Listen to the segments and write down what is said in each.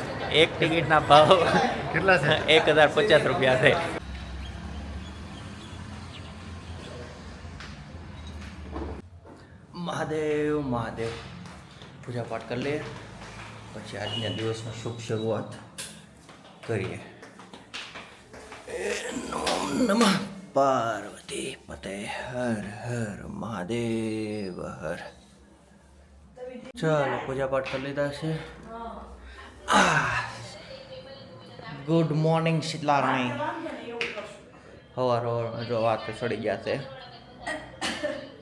ટિકિટના એક ટિકિટના ભાવ કેટલા છે? એક હજાર પચાસ રૂપિયા છે. મહાદેવ મહાદેવ. પૂજા પાઠ કરી લઈએ. પછી આજના દિવસનો શુભ શરૂઆત કરીએ. નમઃ પાર્વતી પતે. હર હર મહાદેવ હર. ચાલો પૂજા પાઠ કરી લીધા છે. ગુડ મોર્નિંગ શીતલા રાણી હવાર હવાર જો વાત ચડી ગયા છે.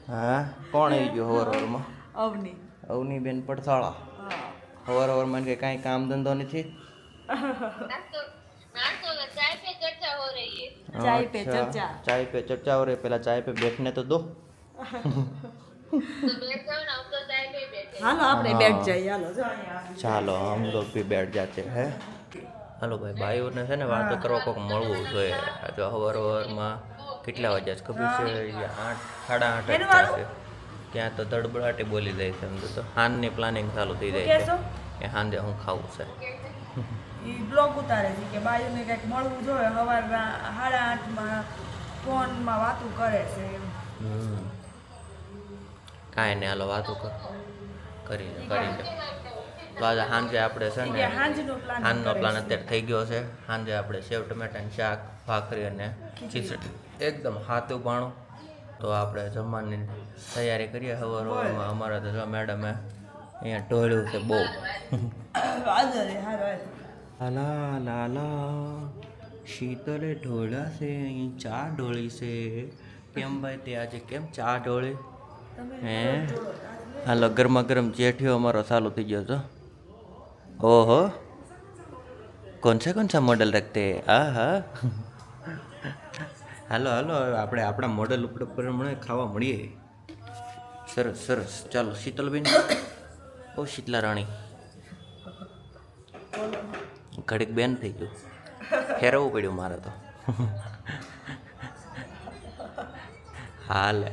હા કોણ આવી ગયું હવાર હવારમાં? અવની. અવની બેન પડસાળા. હવાર હવાર મને કે કઈ કામ ધંધો નથી? ચાય પે ચર્ચા. ચાય પે હો રહી પહેલા ચાય પે બેઠને તો દો. હાલો આપણે બેઠ જઈએ હાલો. ચાલો હમ લોગ ભી બેઠ જાતે હે. હાલો ભાઈ ભાઈઓને છે ને વાતો કરવા કોઈક મળવું જોઈએ. જો હવાર કેટલા વાગ્યા છે ખબર છે? આઠ સાડા આઠ છે ત્યાં તો ધડબડાટે બોલી જાય છે સમજો તો. હાનની પ્લાનિંગ ચાલુ થઈ જાય છે. કે હાંજે હું ખાવું છે. બ્લોગ ઉતારે છે કે બાયુને કંઈક મળવું જોઈએ. સવાર સાડા આઠમાં ફોનમાં વાતું કરે છે કાંઈ નહીં હાલો વાતું કર. કરી કરી તો આજે સાંજે આપણે છે ને કરે પ્લાન અત્યારે થઈ ગયો છે. સાંજે આપણે સેવ ટમેટાનું શાક ભાખરી અને ખીચડી. એકદમ હાથું પાણું. તો આપણે જમવાની તૈયારી કરીએ સવાર સવારમાં અમારા તો મેડમે અહીંયા ઢોળ્યું છે બહુ. લાલા લાલા શીતલે ઢોળા છે અહીં ચા ઢોળી છે. કેમ ભાઈ તે આજે કેમ ચા ઢોળી હે. હાલો ગરમા ગરમ ચેઠિયો અમારો ચાલુ થઈ ગયો છો. ઓહો. કોણ છે કોણ છે મોડલ રાખતે? આ, હા. હાલો હાલો આપણે આપણા મોડલ ઉપર પ્રમાણે ખાવા મળીએ. સરસ સરસ. ચાલો, શીતલબેન. ઓ, શીતલા રાણી. ઘડીક બેન થઈ ગયું. ફેરવવું પડ્યું મારે તો. હાલે.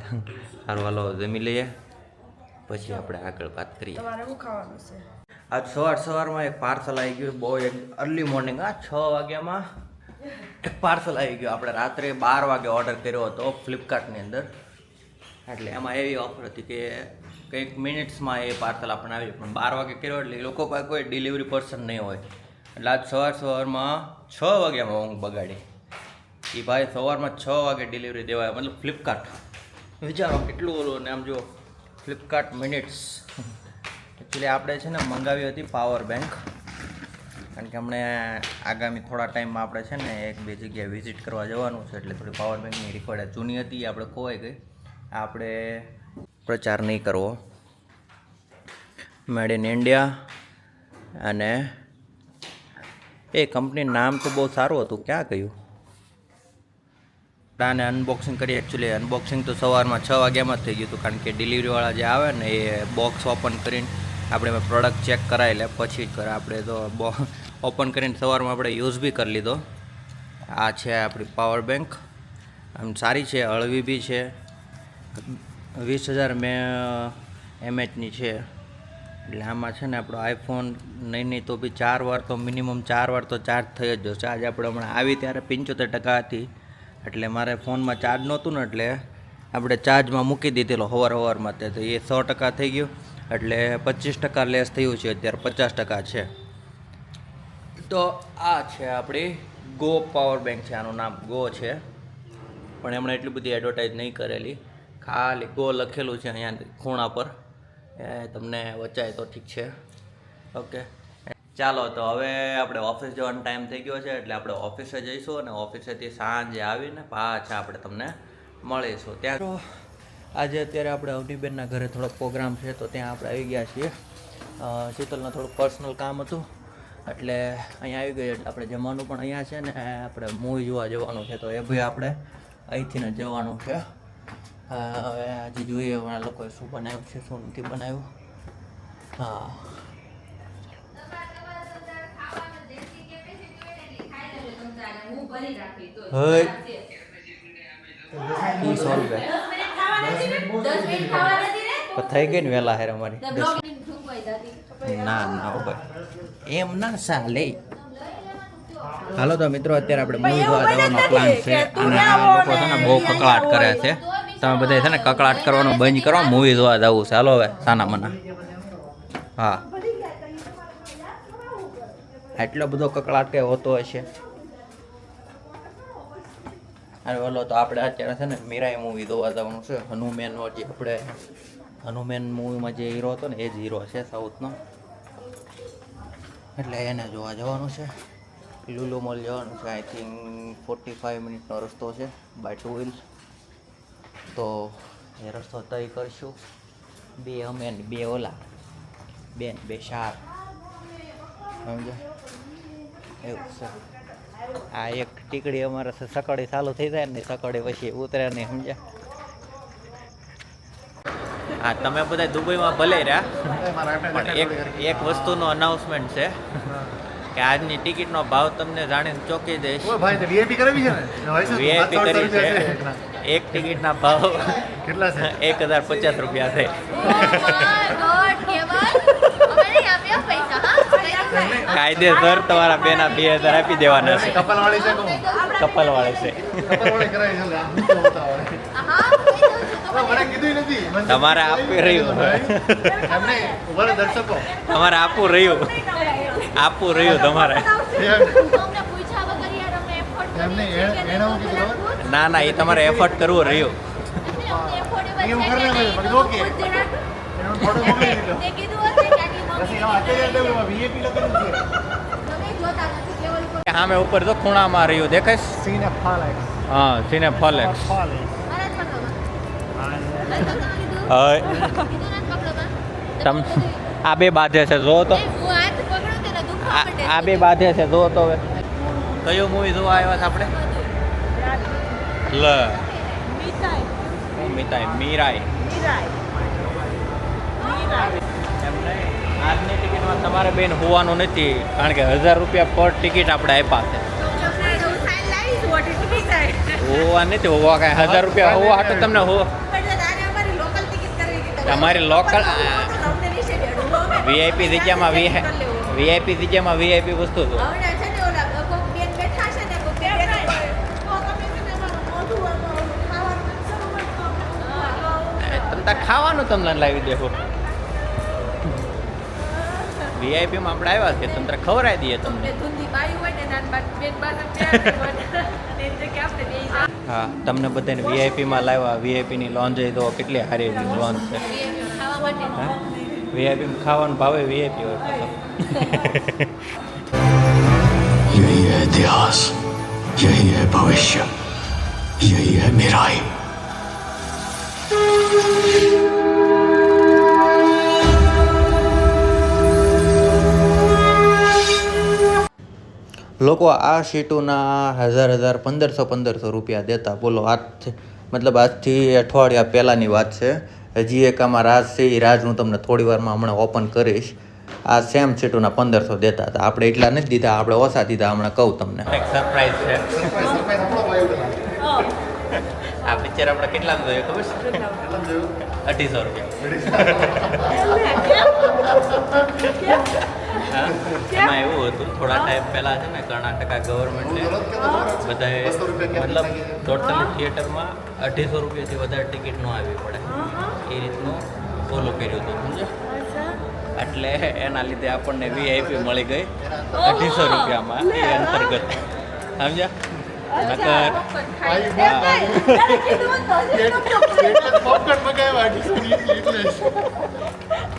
સારું હાલો, જમી લઈએ. પછી આપણે આગળ વાત કરીએ. તમારે શું ખાવાનું છે? આજ સવાર સવારમાં એક પાર્સલ આવી ગયું બહુ એક અર્લી મોર્નિંગ આ છ વાગ્યામાં એક પાર્સલ આવી ગયું. આપણે રાત્રે બાર વાગે ઓર્ડર કર્યો હતો ફ્લિપકાર્ટની અંદર. એટલે એમાં એવી ઓફર હતી કે કંઈક મિનિટ્સમાં એ પાર્સલ આપણને આવી પણ બાર વાગે કર્યો એટલે એ લોકો પાસે કોઈ ડિલિવરી પર્સન નહીં હોય. એટલે આજ સવાર સવારમાં છ વાગ્યામાં ઊંઘ બગાડી. એ ભાઈ સવારમાં છ વાગે ડિલિવરી દેવાય મતલબ ફ્લિપકાર્ટ વિચારો કેટલું ઓલું ને આમ જો ફ્લિપકાર્ટ મિનિટ્સ એકચ્યુઅલી આપણે છે ને મંગાવી હતી પાવર બેંક કારણ કે હમણે આગામી થોડા ટાઈમમાં આપણે છે ને એક બે જગ્યાએ વિઝિટ કરવા જવાનું છે. એટલે થોડી પાવર બેંકની રિક્વાયર્ડ જૂની હતી આપણે ખોવાઈ ગઈ. આપણે પ્રચાર નહીં કરવો. મેડ ઇન ઇન્ડિયા અને એ કંપનીનું નામ તો બહુ સારું હતું. ક્યાં ગયું આને અનબોક્સિંગ કરી. એકચ્યુઅલી અનબોક્સિંગ તો સવારમાં છ વાગ્યામાં થઈ ગયું હતું, કારણ કે ડિલિવરીવાળા જે આવે ને, એ બોક્સ ઓપન કરીને આપણે પ્રોડક્ટ ચેક કરાવી લે. પછી જ કરે આપણે તો ઓપન કરીને સવારમાં આપણે યુઝ બી કરી લીધો. આ છે આપણી પાવર બેંક આમ સારી છે, હળવી બી છે. વીસ હજાર મેં એમએચની છે. એટલે આમાં છે ને આપણો આઈફોન નહીં નહીં તો બી ચાર વાર તો મિનિમમ ચાર વાર તો ચાર્જ થઈ જ જશે. આજે આપણે હમણાં આવી ત્યારે પંચોતેર ટકા હતી. એટલે મારે ફોનમાં ચાર્જ નહોતું ને એટલે આપણે ચાર્જમાં મૂકી દીધેલો હવાર હવારમાં તે, તો એ સો ટકા થઈ ગયું. એટલે પચીસ ટકા લેસ થયું છે અત્યારે, પચાસ ટકા છે. તો આ છે આપણી ગો પાવર બેંક છે, આનું નામ ગો છે. પણ એમણે એટલી બધી એડવર્ટાઇઝ નહીં કરેલી. ખાલી ગો લખેલું છે અહીંયા ખૂણા પર. એ તમને વચાય તો ઠીક છે. ઓકે ચાલો, તો હવે આપણે ઓફિસ જવાનો ટાઈમ થઈ ગયો છે એટલે આપણે ઓફિસે જઈશું અને ઓફિસેથી સાંજે આવીને પાછા આપણે તમને મળીશું. ત્યાં આજે અત્યારે આપણે અવનીબેનના ઘરે થોડો પ્રોગ્રામ છે, તો ત્યાં આપણે આવી ગયા છીએ. શીતલનું થોડું પર્સનલ કામ હતું, એટલે અહીંયા આવી ગયું એટલે આપણે જમવાનું પણ અહીંયા છે ને આપણે મૂવી જોવા જવાનું છે, તો એ ભાઈ આપણે અહીંથી ને જવાનું છે. હવે આજે જોઈએ લોકોએ શું બનાવ્યું છે, શું નથી બનાવ્યું. હા. ને? પણ થઈ ગઈ ને વહેલા હેર અમારી. ના ના ભાઈ. એમ ના ચાલે. હાલો તો મિત્રો અત્યારે આપણે મૂવી જોવા જવાનો પ્લાન છે. અને આ લોકો છે ને બહુ કકળાટ કરે છે. તમે બધા છે ને કકળાટ કરવાનું બંધ કરો મૂવી જોવા જવું છે. હાલો હવે સાના મના. હા. એટલો બધો કકળાટ કે હોતો હશે? અને ઓલો તો આપણે અત્યારે છે ને મીરાય મૂવી જોવા જવાનું છે. હનુમેન જે આપણે હનુમેન મૂવીમાં જે હીરો હતો ને, એ જ હીરો છે સાઉથનો એટલે એને જોવા જવાનું છે. લુલુ મોલ જવાનું છે. આઈ થિંક ફોર્ટી ફાઈવ મિનિટનો રસ્તો છે બાય ટુ વ્હીલ્સ તો એ રસ્તો તય કરશું. બે અમે બે ઓલા. બેન બે શાર સમજ્યા? એવું છે. આ એક ટીકડી અમારે સ- સકડી ચાલુ થઈ જાય ને સકડી પછી ઉતરે નહીં સમજ્યા? હા તમે બધા દુબઈમાં ભલે રહ્યા પણ એક એક વસ્તુનો અનાઉન્સમેન્ટ છે કે આજની ટિકિટનો ભાવ તમને જાણીને ચોકી દઈશ. વીઆઈપી કરાવી છે ને? વીઆઈપી કરી છે. છે? એક ટિકિટના ભાવ કેટલા છે? એક હજાર પચાસ રૂપિયા છે ગોડ કેવલ અમે નહીં આપ્યા પૈસા હા પૈસા નહીં. કાયદેસર તમારા બેના બે હજાર આપી દેવાના છે. કપલ વાળી છે. કપલ વાળે છે તમારે આપી રહ્યું. તમારે આપવું રહ્યું. આપવું રહ્યું તમારે. ના ના એ તમારે એફર્ટ કરવું રહ્યું. એવું કરી ઓકે. એનો મોકલી દીધો. સામે ઉપર તો ખૂણામાં રહ્યું દેખાય? સીને ફાલેક્સ હા સીને ફલેક્સ તમે આ બે બાધે છે જો તો. એ હું હાથ પકડું તેને દુખવા આ આ બે બાધે છે જો તો હવે. કયો મૂવી જોવા આવ્યા છે આપણે? લ. હું મિતાઈ મીરાઈ. એમ નહીં. આજની ટિકિટમાં તમારે બેન હોવાનું નથી કારણ કે હજાર રૂપિયા પર ટિકિટ આપણે આપ્યા છે. હોવા નથી હોવા કાંઈ. હજાર રૂપિયા હોવા હાટું તમને હો. તમારી લોકલ વીઆઈપી જગ્યામાં વીઆઈપી જગ્યામાં વીઆઈપી વસ્તુ છે. તમે ખાવાનું તમને લાવી દેવો વીઆઈપીમાં આપણે આવ્યા છે તમને ખવડાવી દઈએ તમને હા તમને બધાને વીઆઈપીમાં લાવ્યા વીઆઈપીની લોન જઈ તો કેટલી સારી લોન છે હા વીઆઈપીમાં ખાવાનું ભાવે વીઆઈપી હોય પાછો. यही है इतिहास यही है भविष्य यही है मेराई લોકો આ સીટોના હજાર હજાર પંદરસો પંદરસો રૂપિયા દેતા. બોલો આજથી મતલબ આજથી અઠવાડિયા પહેલાંની વાત છે. હજી એક આમાં રાજ છે એ રાજ હું તમને થોડી વારમાં હમણાં ઓપન કરીશ. આ સેમ સીટોના પંદરસો દેતા હતા. આપણે એટલા નથી દીધા આપણે ઓછા દીધા હમણાં કહું તમને. એક સરપ્રાઈઝ છે. આ પિક્ચર આપણે કેટલા જોયું ખબર છે? અઢીસો રૂપિયા. હા એમાં એવું હતું થોડા ટાઈમ પહેલાં છે ને કર્ણાટકા ગવર્મેન્ટે બધાએ મતલબ ટોટલી થિયેટરમાં અઢીસો રૂપિયાથી વધારે ટિકિટ ન આવી પડે. એ રીતનું ફોલો કર્યું હતું સમજો એટલે એના લીધે આપણને વીઆઈપી મળી ગઈ અઢીસો રૂપિયામાં એ અંતર્ગત. સમજ્યા? નકર.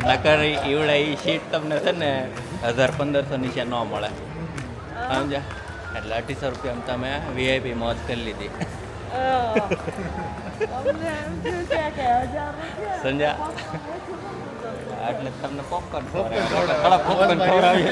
નકર ઈવડા એ સીટ તમને છે ને હજાર પંદરસો નીચે ન મળે. સમજ્યા? એટલે અઢીસો રૂપિયામાં તમે વીઆઈપી મોજ કરી લીધી. સમજ્યા? એટલે તમને પોપકોર્ન થોડા પોપકોર્ન ખવડાવીએ.